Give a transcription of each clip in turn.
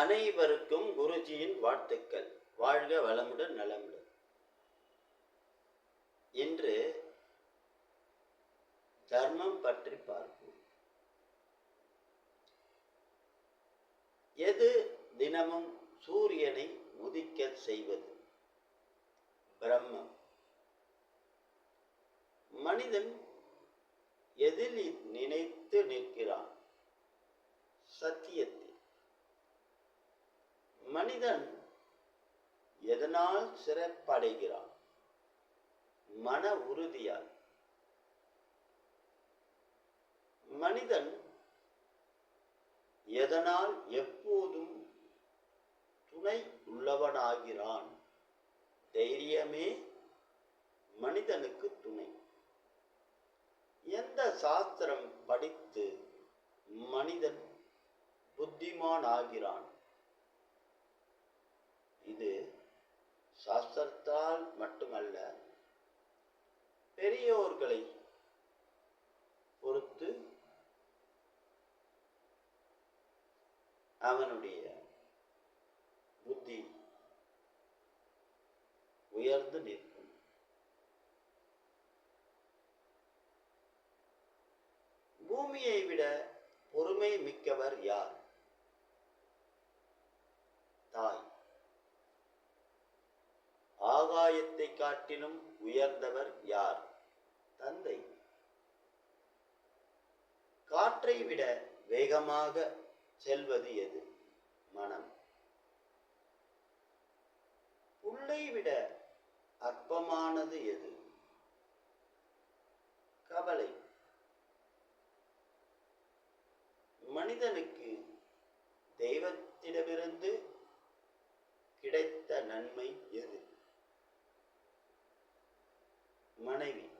அனைவருக்கும் குருஜியின் வாழ்த்துக்கள். வாழ்க வளமுடன் நலமுடன். இன்று தர்மம் பற்றி பார்ப்போம். எது தினமும் சூரியனை முதிக்க செய்வது? பிரம்மம். மனிதன் எதில் நினைத்து நிற்கிறான் சத்தியத்தில் மனிதன் எதனால் சிறப்படைகிறான். மன உறுதியால். மனிதன் எதனால் எப்போதும் துணை உள்ளவனாகிறான்? தைரியமே மனிதனுக்கு துணை. எந்த சாஸ்திரம் படித்து மனிதன் புத்திமான் ஆகிறான் இது சாஸ்திரத்தால் மட்டுமல்ல பெரியோர்களை பொறுத்து அவனுடைய புத்தி உயர்ந்து நிற்கும். பூமியை விட பொறுமை மிக்கவர் யார் தாய் ஆகாயத்தை காட்டிலும் உயர்ந்தவர் யார்? தந்தை. காற்றை விட வேகமாக செல்வது எது? மனம். புல்லை விட அற்பமானது எது? கவலை. மனிதனுக்கு தெய்வத்திடமிருந்து கிடைத்த நன்மை எது? மனைவி.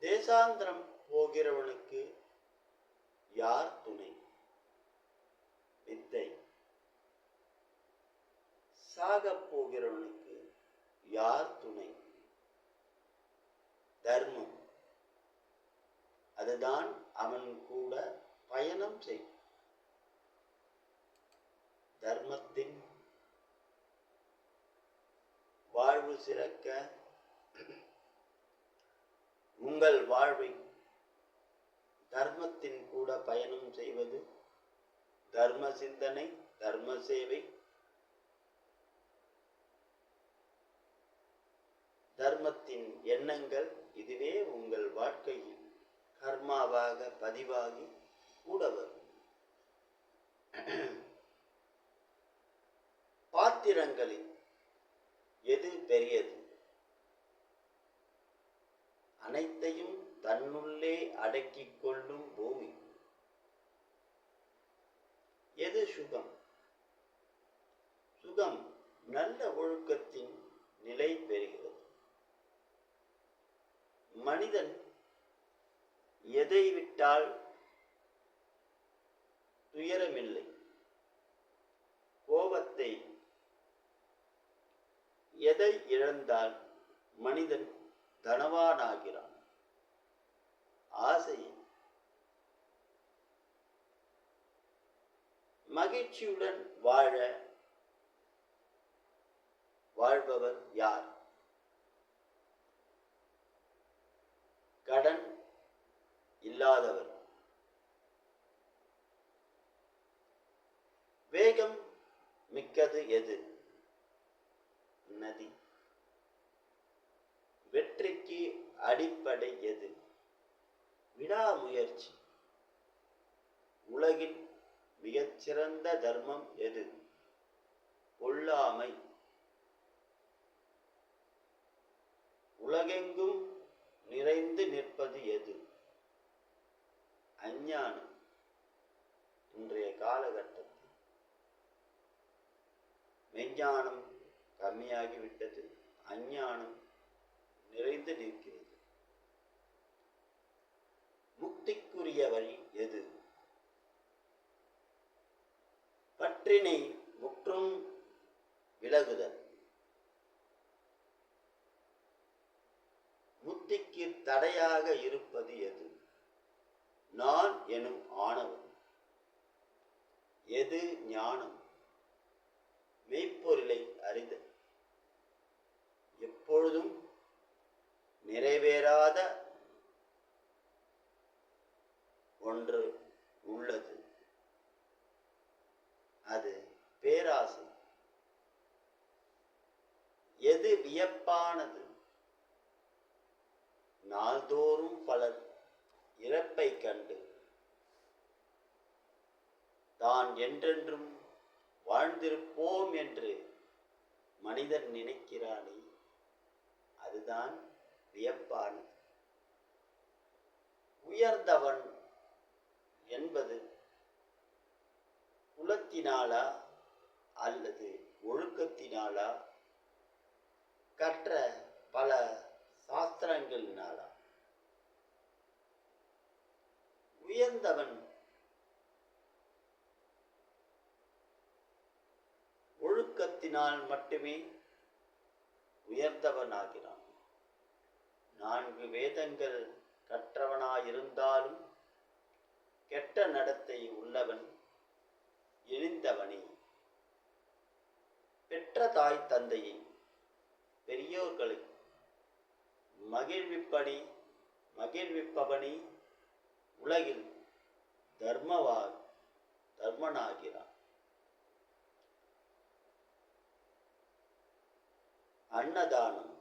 தேசாந்திரம் போகிறவனுக்கு யார் துணை? வித்தை. சாகப் போகிறவனுக்கு யார் துணை? தர்மம். அதுதான் அவன் கூட பயணம் செய். தர்மத்தின் வாழ்வு சிறக்க உங்கள் வாழ்வை தர்மத்தின் கூட பயணம் செய்வது தர்ம சிந்தனை தர்ம சேவை தர்மத்தின் எண்ணங்கள் இதுவே உங்கள் வாழ்க்கையில் கர்மாவாக பதிவாகி கூட வரும் பாத்திரங்களில் எது பெரியது. அனைத்தையும் தன்னுள்ளே அடக்கிக் கொள்ளும் பூமி. எது சுகம்? சுகம் நல்ல ஒழுக்கத்தின் நிலை பெறுகிறது. மனிதன் எதை விட்டால் துயரமில்லை. கோபத்தை எதை இழந்தால் மனிதன் தனவானாகிறான்? ஆசையை. மகிழ்ச்சியுடன் வாழ வாழ்பவர் யார்? கடன் இல்லாதவர். வேகம் மிக்கது எது? அடிப்படை எது விடாமுயற்சி. உலகின் மிகச்சிறந்த தர்மம் எது? கொல்லாமை உலகெங்கும் நிறைந்து நிற்பது எது? அஞ்ஞானம். இன்றைய காலகட்டத்தில் மெஞ்ஞானம் கம்மியாகிவிட்டது. அஞ்ஞானம் நிறைந்து நிற்கிறது. கூடிய வழி எது? பற்றினை முற்றும் விலகுதல். முத்திக்கு தடையாக இருப்பது எது? நான் எனும் ஆணவம். எது ஞானம்? மெய்ப்பொருளை அறிதல். எப்பொழுதும் நிறைவேறாத ஒன்று உள்ளது. அது பேராசை. எது வியப்பானது? நாள்தோறும் பலர் இறப்பை கண்டு தான் என்றென்றும் வாழ்ந்திருப்போம் என்று மனிதன் நினைக்கிறானே அதுதான் வியப்பானது. உயர்ந்தவன் அறிவினாலா அல்லது ஒழுக்கத்தினாலா? கற்ற பல சாஸ்திரங்களினாலா? உயர்ந்தவன் ஒழுக்கத்தினால் மட்டுமே உயர்ந்தவனாகிறான். நான்கு வேதங்கள் கற்றவனாயிருந்தாலும் கெட்ட நடத்தை உள்ளவன் இழிந்தவனே பெற்ற தாய் தந்தையை பெரியோர்களை மகிழ்விப்பனி மகிழ்விப்பவனே உலகில் தர்மவா தர்மனாகிறான். அன்னதானம்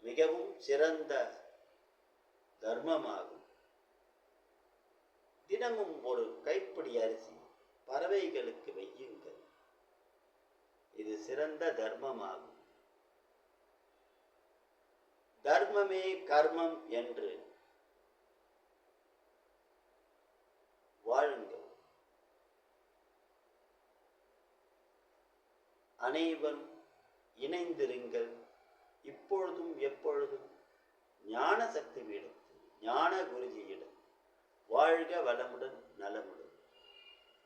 மிகவும் சிறந்த தர்மமாகும். தினமும் ஒரு கைப்பிடி அரிசி பறவைகளுக்கு வையுங்கள். இது சிறந்த தர்மமாகும். தர்மமே கர்மம் என்று வாழுங்கள். அனைவரும் இணைந்திருங்கள். இப்பொழுதும் எப்பொழுதும் ஞான சக்தி விடத்தில் ஞான குருஜியிடம் வாழ்க வளமுடன் நலமுடன்.